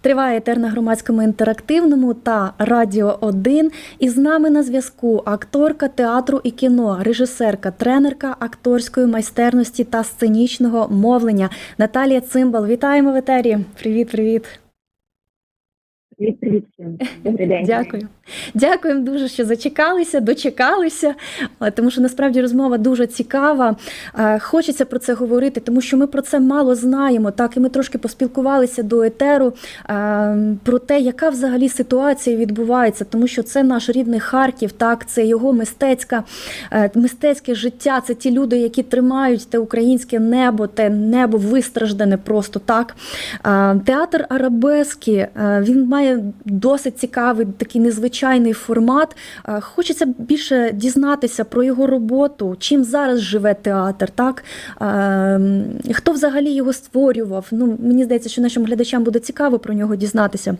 Триває етер на громадському інтерактивному та Радіо 1. І з нами на зв'язку акторка театру і кіно, режисерка, тренерка акторської майстерності та сценічного мовлення Наталія Цимбал. Вітаємо в етері. Привіт, привіт. Привіт всім. Дякую. Дуже, що зачекалися, дочекалися, тому що насправді розмова дуже цікава. Хочеться про це говорити, тому що ми про це мало знаємо. Так, і ми трошки поспілкувалися до етеру про те, яка взагалі ситуація відбувається, тому що це наш рідний Харків, так, це його мистецька, е, мистецьке життя, це ті люди, які тримають те українське небо, те небо вистраждане просто так. Театр Арабески е, він має досить цікавий такий незвичайний формат. Е, Хочеться більше дізнатися про його роботу, чим зараз живе театр, так Е, хто взагалі його створював. Ну мені здається, що нашим глядачам буде цікаво про нього дізнатися.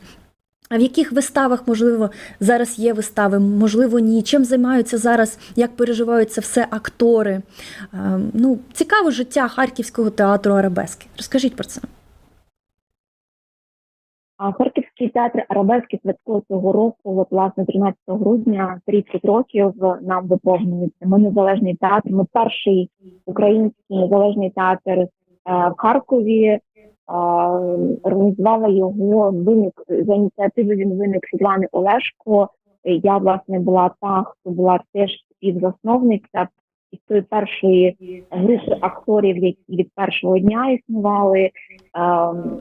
А в яких виставах, можливо, зараз є вистави, можливо, ні. Чим займаються зараз, як переживають це все актори? Е, Ну, цікаве життя Харківського театру Арабески. Розкажіть про це. А Харківський театр Арабески святкує цього року, власне, 13 грудня, 30 років нам виповнюється. Ми незалежний театр. Ми перший український незалежний театр е, в Харкові. Е, Організувала його виник за ініціативи. Він виник Світлани Олешко. Я власне була та, хто була теж співзасновниця із тої першої групи акторів, які від першого дня існували. Ем,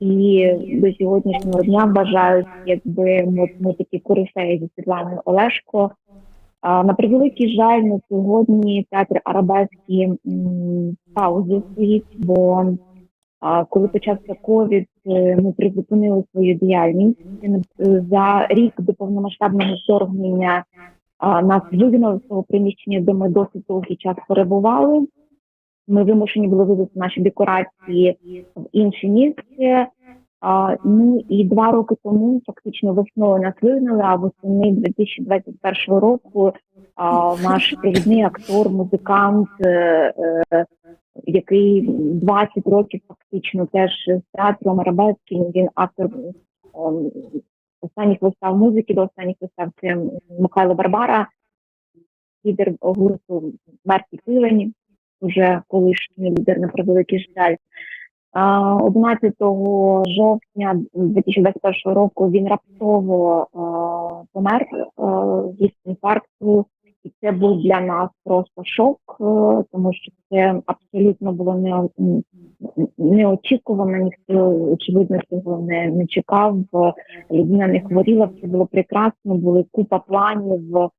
і до сьогоднішнього дня вважають, якби ми, ми такі корифеї зі Світланою Олешко. А, на превеликий жаль, на сьогодні театр Арабески паузі стоїть, бо а, коли почався ковід, е, ми призупинили свою діяльність. Е, За рік до повномасштабного вторгнення нас вигнали з того приміщення, де ми досить довгий час перебували. Ми вимушені були вивезти наші декорації в інше місце. А, ну і два роки тому, фактично весною нас вигнали, а восени 2021 року а, наш провідний актор, музикант, е, е, який 20 років фактично теж з театром арабеским, він автор е, останніх вистав музики до останніх вистав це Михайло Барбара, лідер гурту Мерті Пилені вже колишній лідер на превеликий жаль. А, 11 жовтня 2021 року він раптово помер від інфаркту, і це був для нас просто шок, тому що це абсолютно було не, неочікувано, ніхто очевидно цього не, не чекав. Людина не хворіла, все було прекрасно, були купа планів.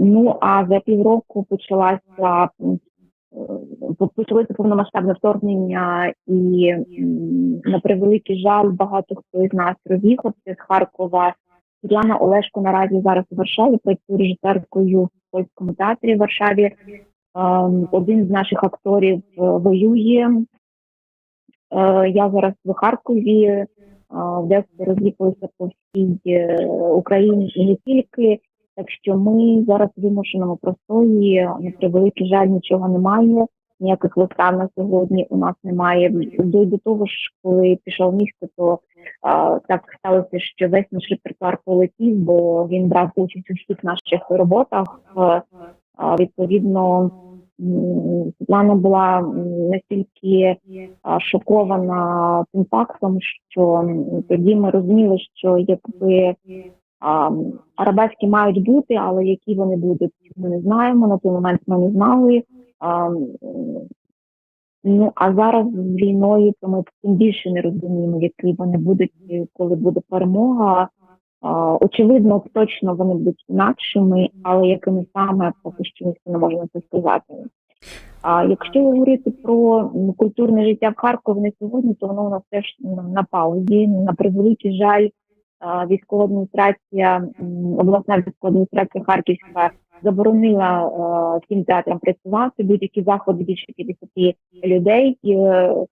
Ну а за півроку почалася почалося повномасштабне вторгнення, і на превеликий жаль, багато хто із нас роз'їхався з Харкова. Світлана Олешко наразі зараз у Варшаві працює режисеркою в польському театрі в Варшаві. Ем, Один з наших акторів воює. Е, Я зараз в Харкові, е, де роз'їхалися по всій е, Україні і не тільки. Так що ми зараз в вимушеному простої, на превеликий жаль, нічого немає. Ніяких вистав на сьогодні у нас немає. До, до того ж, коли пішов місто, то а, так сталося, що весь наш репертуар полетів, бо він брав участь у всіх наших роботах. А, відповідно, Світлана була настільки шокована тим фактом, що тоді ми розуміли, що якби а, мають бути, але які вони будуть, ми не знаємо. На той момент ми не знали. Ну а зараз з війною, то ми тим більше не розуміємо, які вони будуть, коли буде перемога. Очевидно, точно вони будуть інакшими, але якими саме поки що ніхто не може це сказати. А якщо говорити про культурне життя в Харкові на сьогодні, то воно у нас теж на паузі. На превеликий жаль, військова адміністрація, обласна військова адміністрація Харківська заборонила е, всім театрам працювати будь-які заходи більше 50 людей. Е,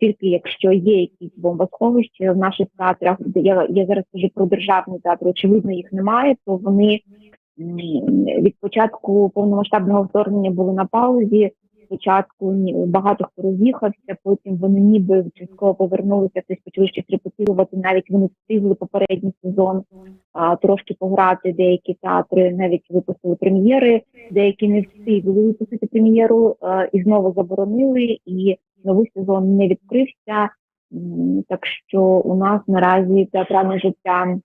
тільки якщо є якісь бомбосховища в наших театрах, я, я зараз кажу про державні театри, очевидно, їх немає, то вони від початку повномасштабного вторгнення були на паузі. Спочатку багато хто роз'їхався, потім вони ніби частково повернулися, хтось почали щось репетирувати, навіть вони встигли попередній сезон а, трошки пограти. Деякі театри навіть випустили прем'єри, деякі не встигли випустити прем'єру а, і знову заборонили, і новий сезон не відкрився. Так що у нас наразі театральне життя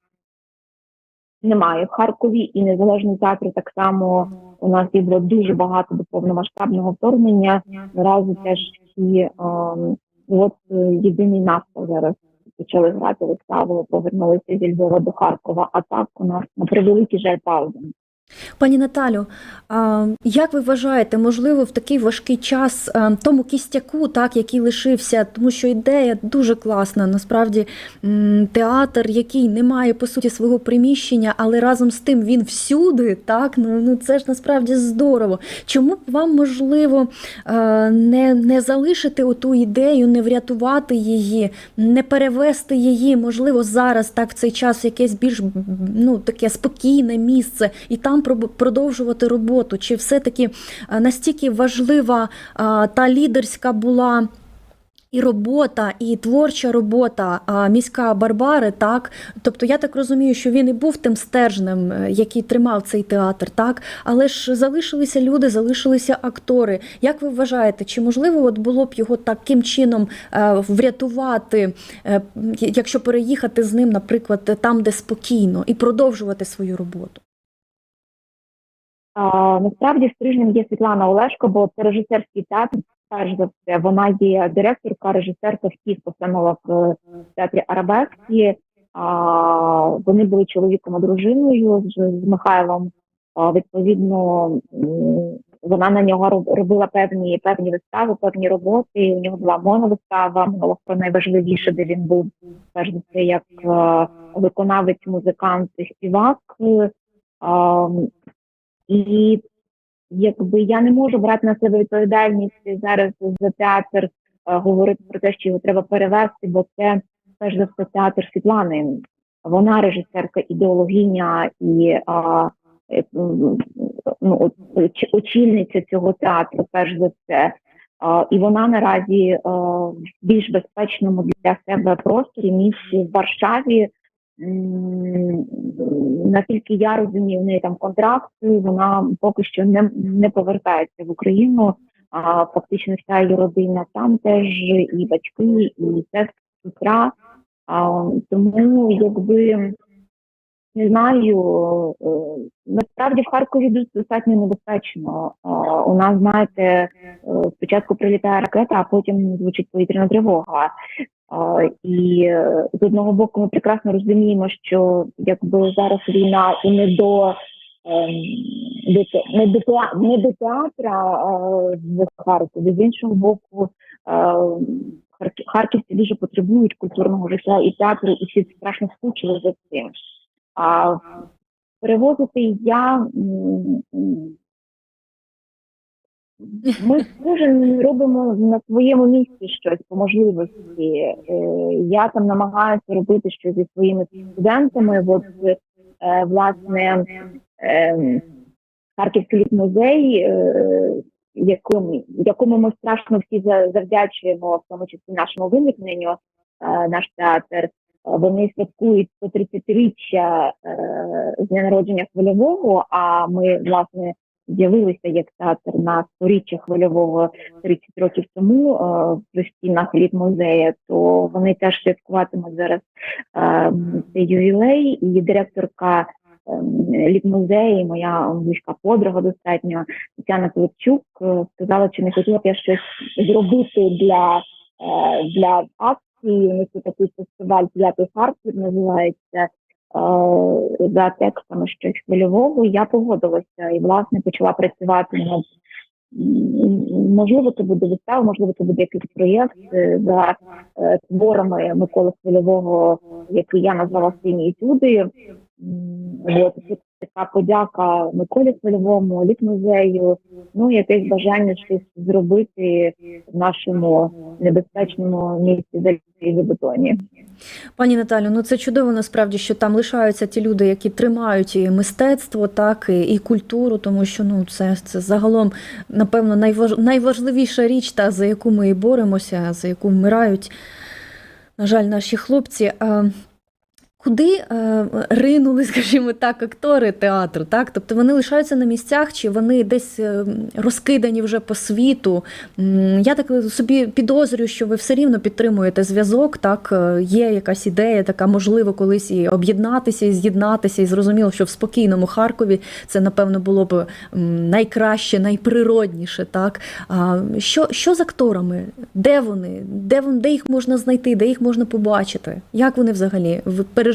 немає в Харкові, і незалежний театр так само у нас є було дуже багато до повномасштабного вторгнення. Наразі теж і ем, от е, єдиний настав зараз почали грати виставу, повернулися зі Львова до Харкова. А так у нас на превеликий жаль пауза. Пані Наталю, як ви вважаєте, можливо, в такий важкий час тому кістяку, так, який лишився, тому що ідея дуже класна. Насправді театр, який не має по суті свого приміщення, але разом з тим він всюди, так ну, ну це ж насправді здорово. Чому б вам можливо не, не залишити оту ідею, не врятувати її, не перевести її, можливо, зараз так в цей час якесь більш ну таке спокійне місце і там проб- продовжувати роботу? Чи все-таки е, настільки важлива е, та лідерська була? І робота, і творча робота а, міська Барбари, так тобто я так розумію, що він і був тим стержнем, е, який тримав цей театр, так але ж залишилися люди, залишилися актори. Як ви вважаєте, чи можливо от було б його таким чином е, врятувати, е, якщо переїхати з ним, наприклад, там, де спокійно, і продовжувати свою роботу? Насправді стрижнем є Світлана Олешко, бо це режисерський театр. Перш за все, вона є директорка, режисерка всіх постановок е, в театрі Арабески. Вони були чоловіком і дружиною з, Михайлом. Відповідно, вона на нього робила певні певні вистави, певні роботи. У нього була моновистава, монолог про найважливіше, де він був перш за все як е, виконавець, музикант і співак. А, і якби я не можу брати на себе відповідальність зараз за театр, е, говорити про те, що його треба перевести, бо це перш за все театр Світлани. Вона режисерка, ідеологиня і а, е, ну, очільниця цього театру, перш за все. А, і вона наразі е, в більш безпечному для себе просторі місці в Варшаві. Наскільки я розумію, в неї там контракт, вона поки що не, не повертається в Україну. А фактично вся її родина там теж, і батьки, і сестра. А, тому якби не знаю, е, насправді в Харкові дуже достатньо небезпечно. У нас, знаєте, е, спочатку прилітає ракета, а потім звучить повітряна тривога. І е, з одного боку ми прекрасно розуміємо, що якби зараз війна і не до ем, не до, не до театра в Харкові, з іншого боку, харківці дуже потребують культурного життя і театру, і всі страшно скучили за цим. А перевозити я ми кожен робимо на своєму місці щось по можливості. Е, Я там намагаюся робити щось зі своїми студентами. От е, власне е, Харківський літмузей, е, якому, якому ми страшно всі за- завдячуємо, в тому числі нашому виникненню, наш театр. Вони святкують 130-річчя е, з дня народження хвильового. А ми власне з'явилися як театр на сторіччя хвильового 30 років тому е, в стінах літмузею, то вони теж святкуватимуть зараз е, цей ювілей. І директорка ем, літмузею, моя близька подруга достатньо Тетяна Пилипчук, е, сказала, чи не хотіла б я щось зробити для, для акції. У них є такий фестиваль «П'ятий Харків називається за текстами щось хвильового. Я погодилася і власне почала працювати над можливо, це буде вистава, можливо, це буде якийсь проєкт е, за е, творами Миколи Хвильового, який я назвала «Сині етюди». От така подяка Миколі Свольовому, літмузею, ну якесь бажання щось зробити в нашому небезпечному місці залізобетоні. Пані Наталю, ну це чудово насправді, що там лишаються ті люди, які тримають і мистецтво, так і, і культуру, тому що ну це, це загалом, напевно, найваж, найважливіша річ, та за яку ми і боремося, за яку вмирають, на жаль, наші хлопці. Куди е, ринули, скажімо так, актори театру? Так? Тобто вони лишаються на місцях, чи вони десь е, розкидані вже по світу? Я так собі підозрюю, що ви все рівно підтримуєте зв'язок. Так Е, є якась ідея, така можливо колись і об'єднатися, і з'єднатися, і зрозуміло, що в спокійному Харкові це напевно було б найкраще, найприродніше. Так що, що з акторами? Де вони? Де де їх можна знайти? Де їх можна побачити? Як вони взагалі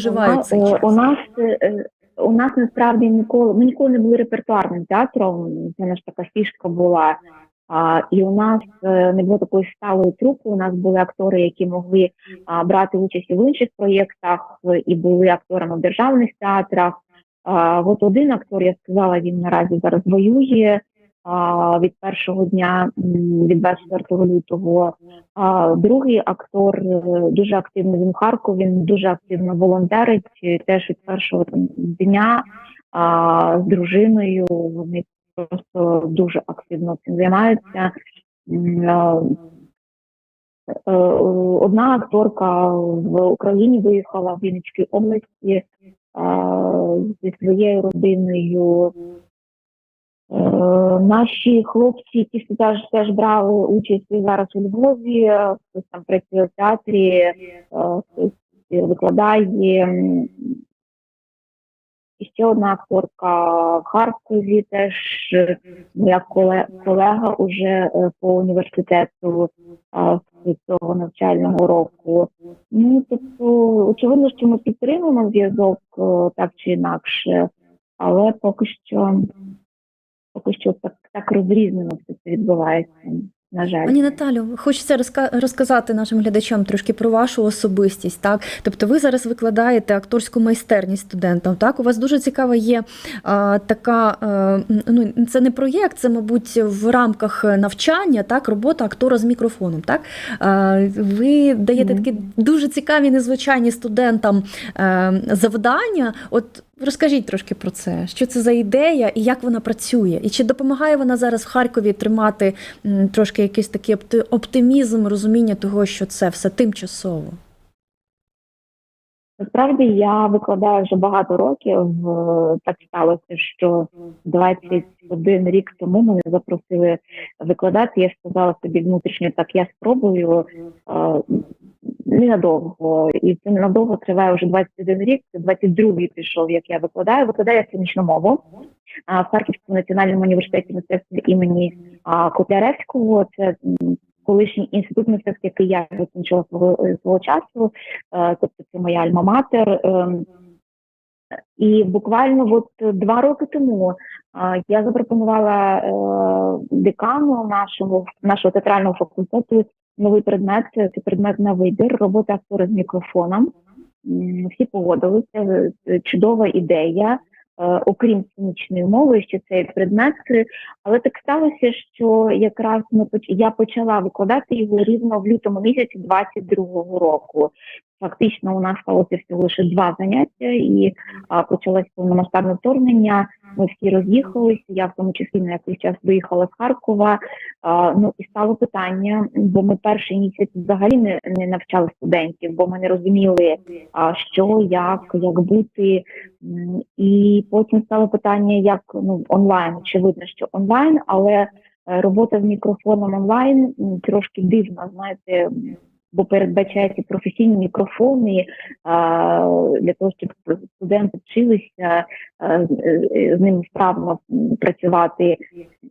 переживають цей у, час? нас, у нас е, у нас насправді ніколи ми ніколи не були репертуарним театром. Це наша така фішка була. А, і у нас е, не було такої сталої трупи. У нас були актори, які могли а, брати участь і в інших проєктах, е, і були акторами в державних театрах. А, от один актор, я сказала, він наразі зараз воює від першого дня, від 24 лютого. Другий актор е, дуже активно він в Харкові, він дуже активно волонтерить е, теж від першого там, дня з дружиною. Вони просто дуже активно цим займаються. Е, Одна акторка в Україні виїхала в Вінницькій області зі своєю родиною. Е, Наші хлопці, які теж, теж брали участь зараз у Львові, е, хтось там працює в театрі, е, хтось викладає. І ще одна акторка в Харкові, теж моя колега уже по університету з цього навчального року. Ну тобто, очевидно, що ми підтримуємо зв'язок так чи інакше, але поки що поки що так, так розрізнено все це відбувається. На жаль, Пані Наталю, хочеться розказати нашим глядачам трошки про вашу особистість. Так, тобто, ви зараз викладаєте акторську майстерність студентам. Так, у вас дуже цікава є а, така. А, ну це не проєкт, це мабуть в рамках навчання, так, робота актора з мікрофоном. Так, а, ви даєте Мгм. такі дуже цікаві, незвичайні студентам е, завдання. От розкажіть трошки про це, що це за ідея і як вона працює, і чи допомагає вона зараз в Харкові тримати трошки якийсь такий опти- оптимізм, розуміння того, що це все тимчасово. Насправді я викладаю вже багато років. Е, Так сталося, що 21 рік тому мене запросили викладати. Я сказала собі внутрішньо, так я спробую е, ненадовго. І це ненадовго триває вже 21 рік. Це 22-й пішов, як я викладаю. Викладаю я сценічну мову в Харківському національному університеті мистецтва імені а, Котляревського. Це колишній інститут мистецтв, який я закінчила свого, е, свого часу. Е, тобто це моя альма-матер. Ем, І буквально от два роки тому е, я запропонувала декану нашому нашого театрального факультету новий предмет. Це предмет на вибір, робота актора з мікрофоном. Всі погодилися. Чудова ідея. Е, Окрім хімічної мови, ще цей предмет, але так сталося, що якраз ми я почала викладати його рівно в лютому місяці 22-го року. Фактично, у нас сталося всього лише два заняття, і почалось повномасштабне вторгнення. Ми всі роз'їхалися. Я в тому числі на якийсь час виїхала з Харкова. А, ну і стало питання, бо ми перший місяць взагалі не, не навчали студентів, бо ми не розуміли, а, що, як, як бути. І потім стало питання, як ну онлайн. Очевидно, що онлайн, але е, робота з мікрофоном онлайн трошки дивна, знаєте, бо передбачається професійні мікрофони а, для того, щоб студенти вчилися а, з- ними вправно працювати.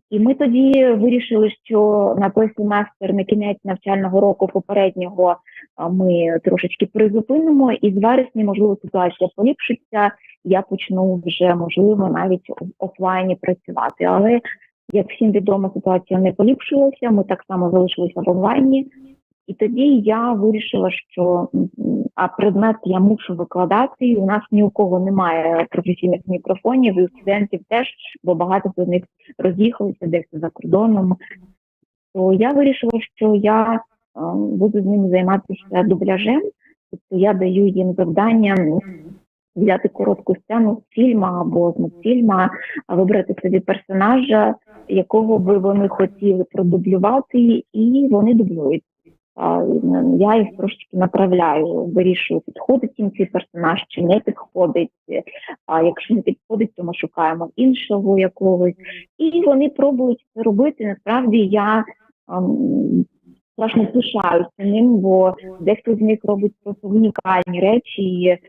І ми тоді вирішили, що на той семестр, на кінець навчального року попереднього, ми трошечки призупинимо, і з вересня, можливо, ситуація поліпшиться. Я почну вже можливо навіть офлайні працювати. Але як всім відомо, ситуація не поліпшилася. Ми так само залишилися в онлайні. І тоді я вирішила, що а предмет я мушу викладати. У нас ні у кого немає професійних мікрофонів, і у студентів теж, бо багато з них роз'їхалися десь за кордоном. То я вирішила, що я е, буду з ними займатися дубляжем. Тобто я даю їм завдання взяти коротку сцену з фільму або з мультфільму, а вибрати собі персонажа, якого би вони хотіли продублювати, і вони дублюють. Я їх трошечки направляю, вирішую, підходить їм цей персонаж чи не підходить. А якщо не підходить, то ми шукаємо іншого якогось. І вони пробують це робити. Насправді я страшно пишаюся ним, бо дехто з них робить просто унікальні речі, і е,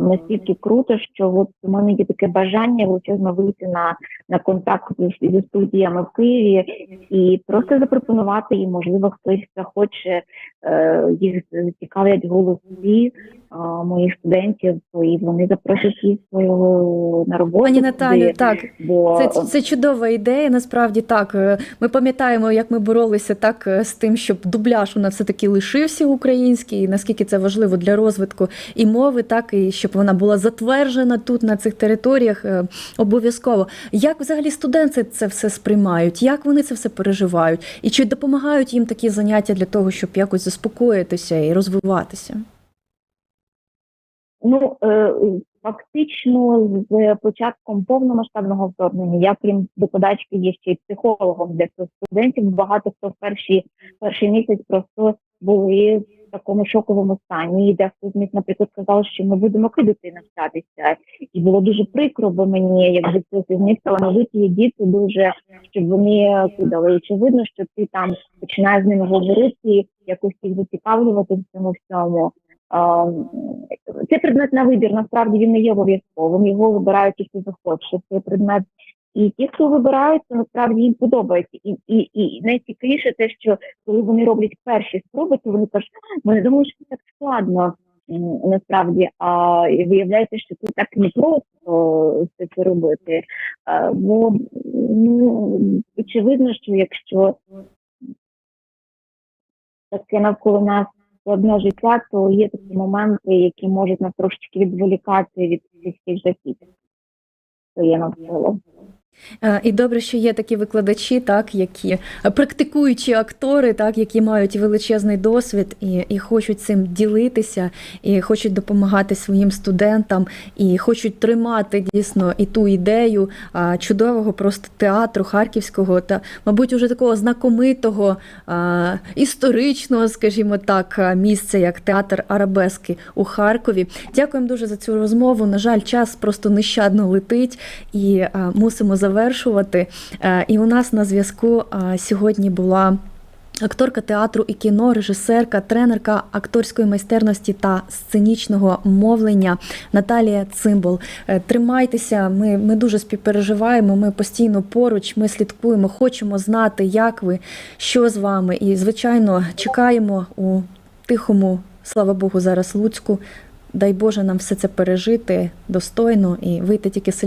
настільки круто, що от у мене є таке бажання величезно вийти на, на контакт зі, зі студіями в Києві і просто запропонувати їм, можливо, хтось захоче е, їх цікавлять голосові е, моїх студентів, і вони запросять їх свого на роботу. Пані Наталю, так. бо Це, це чудова ідея. Насправді так. Е, Ми пам'ятаємо, як ми боролися так е, з тим, щоб дубляж у нас все таки лишився український, і наскільки це важливо для розвитку і мови, так і щоб вона була затверджена тут на цих територіях. е, Обов'язково. Як взагалі студенти це все сприймають? Як вони це все переживають? І чи допомагають їм такі заняття для того, щоб якось заспокоїтися і розвиватися? Ну, е, фактично, з початком повномасштабного вторгнення, я крім викладачки є ще й психологом для студентів. Багато хто в перші перший місяць просто були в такому шоковому стані. І дехто з них, наприклад, сказав, що ми будемо кидати навчатися. І було дуже прикро, бо мені, якби це з них талановиті діти, дуже щоб вони кидали. Очевидно, що ти там починаєш з ними говорити, якось їх зацікавлювати в цьому всьому. Це предмет на вибір, насправді він не є обов'язковим. Його вибирають ті, хто захоче. Цей предмет. І ті, хто вибираються, насправді їм подобається. І, і, і найцікавіше те, що коли вони роблять перші спроби, то вони кажуть, не думали, що це так складно насправді. А виявляється, що це так не просто все це робити. Бо ну, очевидно, що якщо таке навколо нас складне життя, то є такі моменти, які можуть нас трошечки відволікати від всіх цих жахів, що є навколо. Е, І добре, що є такі викладачі, так які е, практикуючі актори, так які мають величезний досвід і, і хочуть цим ділитися, і хочуть допомагати своїм студентам, і хочуть тримати дійсно і ту ідею а, чудового просто театру харківського та, мабуть, уже такого знакомитого а, історичного, скажімо так, місця, як театр Арабески у Харкові. Дякуємо дуже за цю розмову. На жаль, час просто нещадно летить і а, мусимо завершувати. Е, І у нас на зв'язку сьогодні була. Акторка театру і кіно, режисерка, тренерка акторської майстерності та сценічного мовлення Наталія Цимбол. Е, Тримайтеся, ми, ми дуже співпереживаємо. Ми постійно поруч, ми слідкуємо, хочемо знати, як ви, що з вами. І, звичайно, чекаємо у тихому, слава Богу, зараз Луцьку. Дай Боже нам все це пережити достойно і вийти тільки сильно.